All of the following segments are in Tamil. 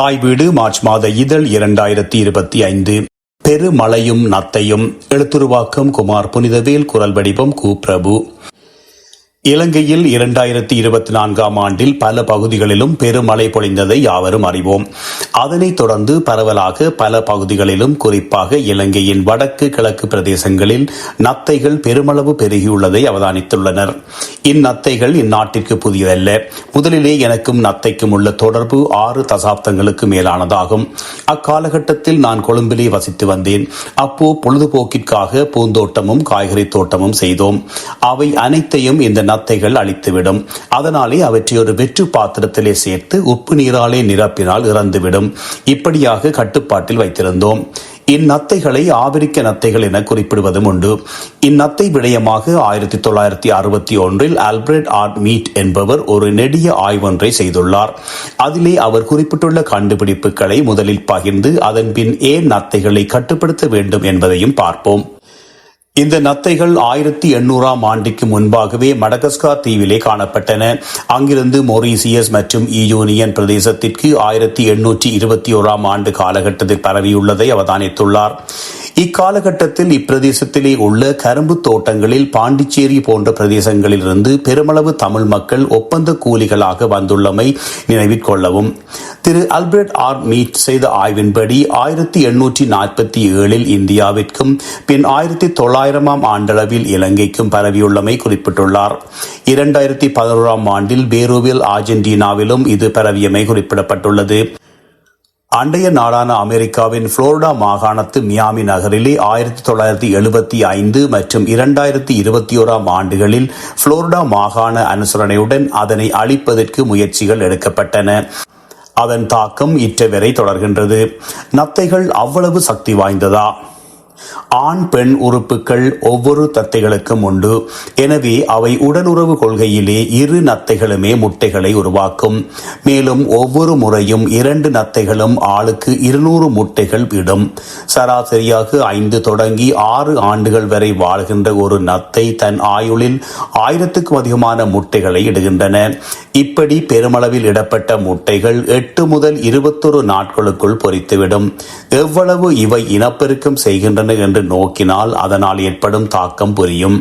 தாய் வீடு மார்ச் மாத இதழ் இரண்டாயிரத்தி இருபத்தி ஐந்து. பெருமலையும் நத்தையும். எழுத்துருவாக்கம் குமார் புனிதவேல் குரல் வடிவம் கு பிரபு. இலங்கையில் இரண்டாயிரத்தி இருபத்தி நான்காம் ஆண்டில் பல பகுதிகளிலும் பெருமழை பொழிந்ததை யாவரும் அறிவோம். அதனைத் தொடர்ந்து பரவலாக பல பகுதிகளிலும் குறிப்பாக இலங்கையின் வடக்கு கிழக்கு பிரதேசங்களில் நத்தைகள் பெருமளவு பெருகியுள்ளதை அவதானித்துள்ளனர். இந்நத்தைகள் இந்நாட்டிற்கு புதியதல்ல. முதலிலே எனக்கும் நத்தைக்கும் உள்ள தொடர்பு ஆறு தசாப்தங்களுக்கு மேலானதாகும். அக்காலகட்டத்தில் நான் கொழும்பிலே வசித்து வந்தேன். அப்போ பொழுதுபோக்கிற்காக பூந்தோட்டமும் காய்கறி தோட்டமும் செய்தோம். அவை அனைத்தையும் இந்த நத்தைகள் அழித்துவிடும். அதனாலே அவற்றை ஒரு வெற்று பாத்திரத்திலே சேர்த்து உப்பு நீராலே நிரப்பினால் இறந்துவிடும். இப்படியாக கட்டுப்பாட்டில் வைத்திருந்தோம். இந்நத்தைகளை ஆபிரிக்க நத்தைகள் என குறிப்பிடுவதும் உண்டு. இந்நத்தை விடயமாக ஆயிரத்தி தொள்ளாயிரத்தி அறுபத்தி ஒன்றில் ஆல்பிரட் ஆர்ட் மீட் என்பவர் ஒரு நெடிய ஆய்வொன்றை செய்துள்ளார். அதிலே அவர் குறிப்பிட்டுள்ள கண்டுபிடிப்புகளை முதலில் பகிர்ந்து அதன் பின் ஏன் நத்தைகளை கட்டுப்படுத்த வேண்டும் என்பதையும் பார்ப்போம். இந்த நத்தைகள் ஆயிரத்தி எண்ணூறாம் ஆண்டுக்கு முன்பாகவே மடகஸ்கார் தீவிலே காணப்பட்டன. அங்கிருந்து மொரீசியஸ் மற்றும் யூனியன் பிரதேசத்திற்கு ஆயிரத்தி எண்ணூற்றி இருபத்தி ஓராம் ஆண்டு காலகட்டத்தில் பரவியுள்ளதை அவதானித்துள்ளார். இக்காலகட்டத்தில் இப்பிரதேசத்திலே உள்ள கரும்பு தோட்டங்களில் பாண்டிச்சேரி போன்ற பிரதேசங்களிலிருந்து பெருமளவு தமிழ் மக்கள் ஒப்பந்த கூலிகளாக வந்துள்ளமை நினைவில் கொள்ளவும். திரு அல்பர்ட் ஆர் மீட் செய்த ஆய்வின்படி ஆயிரத்தி எண்ணூற்றி நாற்பத்தி ஏழில் இந்தியாவிற்கும் பின் ஆயிரத்தி தொள்ளாயிரமாம் ஆண்டளவில் இலங்கைக்கும் பரவியுள்ளமை குறிப்பிட்டுள்ளார். இரண்டாயிரத்தி பதினோராம் ஆண்டில் பேரூவில் ஆர்ஜென்டினாவிலும் இது பரவியமை குறிப்பிடப்பட்டுள்ளது. அண்டைய நாடான அமெரிக்காவின் புளோரிடா மாகாணத்து மியாமி நகரிலே ஆயிரத்தி தொள்ளாயிரத்தி எழுபத்தி ஐந்து மற்றும் இரண்டாயிரத்தி இருபத்தி ஓராம் ஆண்டுகளில் புளோரிடா மாகாண அனுசரணையுடன் அதனை அழிப்பதற்கு முயற்சிகள் எடுக்கப்பட்டன. அதன் தாக்கம் இற்றவரை தொடர்கின்றது. நத்தைகள் அவ்வளவு சக்தி வாய்ந்ததா? ஆண் பெண் உறுப்புகள் ஒவ்வொரு தத்தைகளுக்கும் உண்டு. எனவே அவை உடலுறவு கொள்கையிலே இரு நத்தைகளுமே முட்டைகளை உருவாக்கும். மேலும் ஒவ்வொரு முறையும் இரண்டு நத்தைகளும் ஆளுக்கு இருநூறு முட்டைகள் விடும். சராசரியாக ஐந்து தொடங்கி ஆறு ஆண்டுகள் வரை வாழ்கின்ற ஒரு நத்தை தன் ஆயுளில் ஆயிரத்துக்கும் அதிகமான முட்டைகளை இடுகின்றன. இப்படி பெருமளவில் இடப்பட்ட முட்டைகள் எட்டு முதல் இருபத்தொரு நாட்களுக்குள் பொறித்துவிடும் எவ்வளவு இவை இனப்பெருக்கம் செய்கின்றன என்று என்று நோக்கினால் அதனால் ஏற்படும் தாக்கம் புரியும்.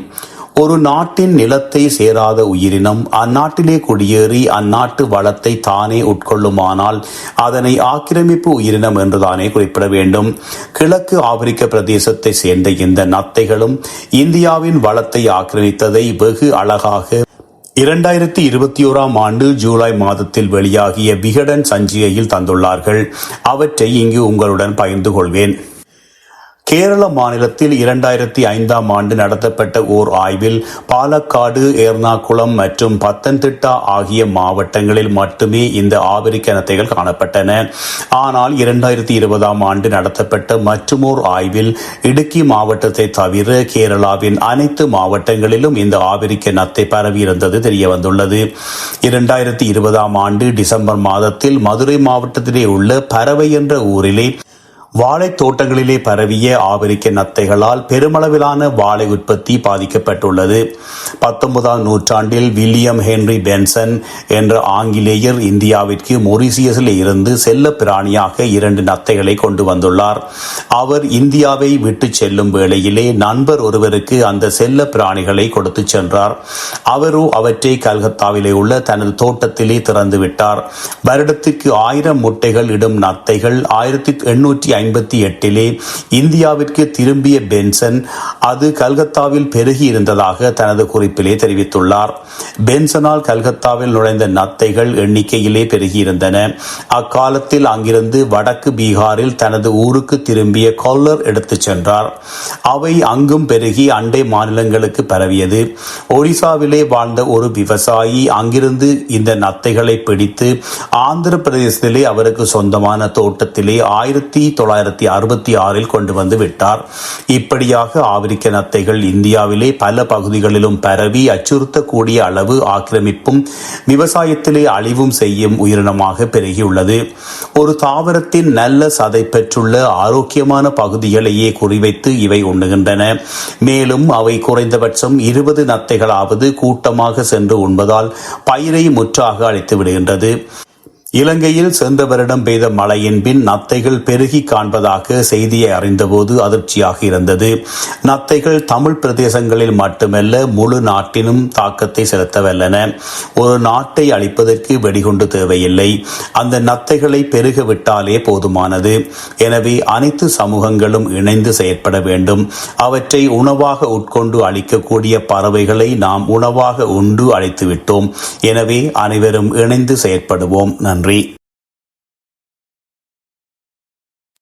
ஒரு நாட்டின் நிலத்தை சேராத உயிரினம் அந்நாட்டிலே குடியேறி அந்நாட்டு வளத்தை தானே உட்கொள்ளுமானால் அதனை ஆக்கிரமிப்பு உயிரினம் என்றுதானே குறிப்பிட வேண்டும். கிழக்கு ஆப்பிரிக்க பிரதேசத்தை சேர்ந்த இந்த நத்தைகளும் இந்தியாவின் வளத்தை ஆக்கிரமித்ததை வெகு அழகாக இரண்டாயிரத்தி இருபத்தி ஓராம் ஆண்டு ஜூலை மாதத்தில் வெளியாகிய விகடன் சஞ்சிகையில் தந்துள்ளார்கள். அவற்றை இங்கு உங்களுடன் பகிர்ந்து கொள்வேன். கேரள மாநிலத்தில் இரண்டாயிரத்தி ஐந்தாம் ஆண்டு நடத்தப்பட்ட ஓர் ஆய்வில் பாலக்காடு எர்ணாகுளம் மற்றும் பத்தன்திட்டா ஆகிய மாவட்டங்களில் மட்டுமே இந்த ஆபிரிக்க நத்தைகள் காணப்பட்டன. ஆனால் இரண்டாயிரத்தி இருபதாம் ஆண்டு நடத்தப்பட்ட மற்றுமோர் ஆய்வில் இடுக்கி மாவட்டத்தை தவிர கேரளாவின் அனைத்து மாவட்டங்களிலும் இந்த ஆபிரிக்க நத்தை பரவியிருந்தது தெரிய வந்துள்ளது இரண்டாயிரத்தி இருபதாம் ஆண்டு டிசம்பர் மாதத்தில் மதுரை மாவட்டத்திலே உள்ள பறவை என்ற ஊரிலே வாழைத் தோட்டங்களிலே பரவிய ஆப்பிரிக்க நத்தைகளால் பெருமளவிலான வாழை உற்பத்தி பாதிக்கப்பட்டுள்ளது. பத்தொன்பதாம் நூற்றாண்டில் வில்லியம் ஹென்ரி பென்சன் என்ற ஆங்கிலேயர் இந்தியாவிற்கு மொரிசியஸில் இருந்து செல்ல பிராணியாக இரண்டு நத்தைகளை கொண்டு வந்துள்ளார். அவர் இந்தியாவை விட்டு செல்லும் வேளையிலே நண்பர் ஒருவருக்கு அந்த செல்ல பிராணிகளை கொடுத்து சென்றார். அவரோ அவற்றை கல்கத்தாவிலே உள்ள தனது தோட்டத்திலே திறந்து விட்டார் வருடத்திற்கு ஆயிரம் முட்டைகள் இடும் நத்தைகள் ஆயிரத்தி எண்ணூற்றி ஐம்பத்தி எட்டிலே இந்தியாவிற்கு திரும்பிய பென்சன் அது கல்கத்தாவில் பெருகி இருந்ததாக தனது குறிப்பிலே தெரிவித்துள்ளார். பென்சனால் கல்கத்தாவில் நுழைந்த நத்தைகள் எண்ணிக்கையிலே பெருகியிருந்தன. அக்காலத்தில் அங்கிருந்து வடக்கு பீகாரில் தனது ஊருக்கு திரும்பிய கொல்லர் எடுத்துச் சென்றார். அவை அங்கும் பெருகி அண்டை மாநிலங்களுக்கு பரவியது. ஒடிசாவிலே வாழ்ந்த ஒரு விவசாயி அங்கிருந்து இந்த நத்தைகளை பிடித்து ஆந்திர பிரதேசத்திலே அவருக்கு சொந்தமான தோட்டத்திலே ஆயிரத்தி தொள்ளாயிரத்தி அறுபத்தி ஆறில் கொண்டு வந்து விட்டார் இப்படியாக ஆப்பிரிக்க நத்தைகள் இந்தியாவிலே பல பகுதிகளிலும் பரவி அச்சுறுத்தக்கூடிய அளவு ஆக்கிரமிப்பும் விவசாயத்திலே அழிவும் செய்யும் உயிரினமாக பெருகியுள்ளது. ஒரு தாவரத்தின் நல்ல சதை பெற்றுள்ள ஆரோக்கியமான பகுதிகளையே குறிவைத்து இவை உண்ணுகின்றன. மேலும் அவை குறைந்தபட்சம் இருபது நத்தைகளாவது கூட்டமாக சென்று உண்பதால் பயிரை முற்றாக அழித்து விடுகின்றது இலங்கையில் சென்ற வருடம் பெய்த மழையின் பின் நத்தைகள் பெருகி காண்பதாக செய்தியை அறிந்தபோது அதிர்ச்சியாக இருந்தது. நத்தைகள் தமிழ் பிரதேசங்களில் மட்டுமல்ல முழு நாட்டினும் தாக்கத்தை செலுத்தவல்லன. ஒரு நாட்டை அழிப்பதற்கு வெடிகுண்டு தேவையில்லை. அந்த நத்தைகளை பெருக விட்டாலே போதுமானது. எனவே அனைத்து சமூகங்களும் இணைந்து செயற்பட வேண்டும். அவற்றை உணவாக உட்கொண்டு அழிக்கக்கூடிய பறவைகளை நாம் உணவாக உண்டு அழைத்து விட்டோம் எனவே அனைவரும் இணைந்து செயற்படுவோம். நன்றி